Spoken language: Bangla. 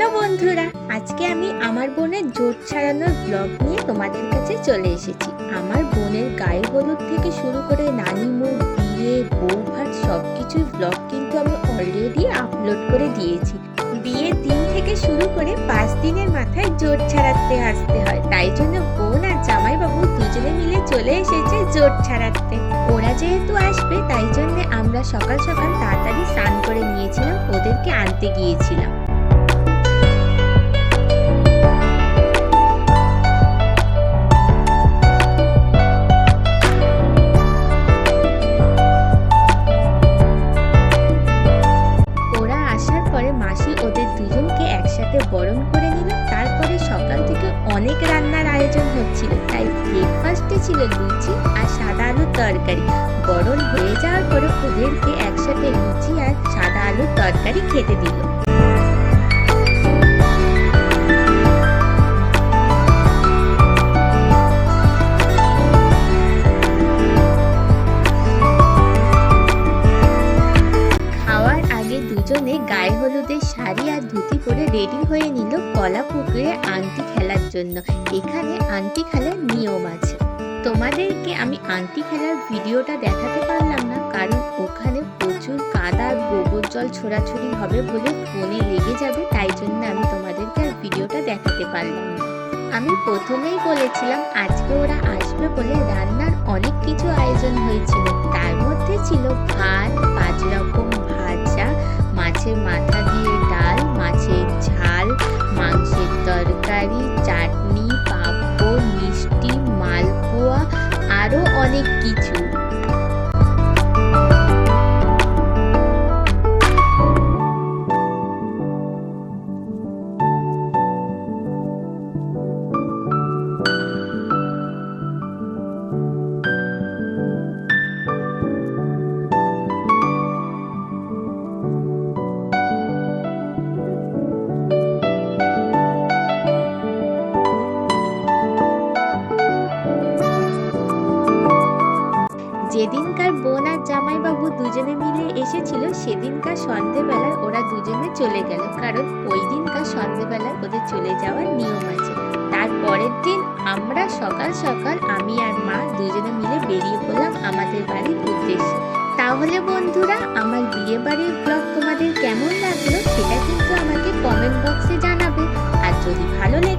বন্ধুরা, আজকে আমি আমার বোনের জোট ছাড়ানোর ব্লগ নিয়ে তোমাদের কাছে চলে এসেছি। আমার বোনের গায়ে হলুদ থেকে শুরু করে নানিমুখ বিয়ে বৌভাত সব কিছুর ব্লগ কিন্তু আমি অলরেডি আপলোড করে দিয়েছি। বিয়ের দিন থেকে শুরু করে পাঁচ দিনের মাথায় জোট ছাড়াতে আসতে হয়। তাই জন্য বোন আর জামাইবাবু দুজনে মিলে চলে এসেছে জোট ছাড়াতে। ওরা যেহেতু আসবে, তাই জন্য আমরা সকাল সকাল তাড়াতাড়ি স্নান করে নিয়েছিলাম, ওদেরকে আনতে গিয়েছিলাম। বরণ করে নিল। তারপরে সকাল থেকে অনেক রান্নার আয়োজন হচ্ছিল। তাই ব্রেকফাস্টে ছিল লুচি আর সাদা আলুর তরকারি। গরম হয়ে যাওয়ার পরে ওদেরকে একসাথে লুচি আর সাদা আলুর তরকারি খেতে দিল। শাড়ি আর ধুতি পরে রেডি হয়ে নিল কলা পুকুরে আংটি খেলার জন্য। এখানে আংটি খেলার নিয়ম আছে। তোমাদেরকে আমি আংটি খেলার ভিডিওটা দেখাতে পারলাম না, কারণ ওখানে প্রচুর কাদা গোবর জল ছোড়াছুড়ি হবে বলে ফোনে লেগে যাবে, তাই জন্য আমি তোমাদেরকে আর ভিডিওটা দেখাতে পারলাম না। আমি প্রথমেই বলেছিলাম, আজকে ওরা আসবে বলে রান্নার অনেক কিছু আয়োজন হয়েছিল। তার মধ্যে ছিল ভাত, পাঁচ রকম ভাজা, মাছের মাথা অনেক কিছু। যেদিনকার বোন আর জামাইবাবু দুজনে মিলে এসেছিল, সেদিনকার সন্ধেবেলায় ওরা দুজনে চলে গেল। কারণ ওই দিনকার সন্ধেবেলায় ওদের চলে যাওয়ার নিয়ম আছে। তারপরের দিন আমরা সকাল সকাল আমি আর মা দুজনে মিলে বেরিয়ে পড়লাম আমাদের বাড়ির উদ্দেশ্যে। তাহলে বন্ধুরা, আমার বিয়ে বাড়ির ব্লগ তোমাদের কেমন লাগল সেটা কিন্তু আমাকে কমেন্ট বক্সে জানাবে। আর যদি ভালো লেগে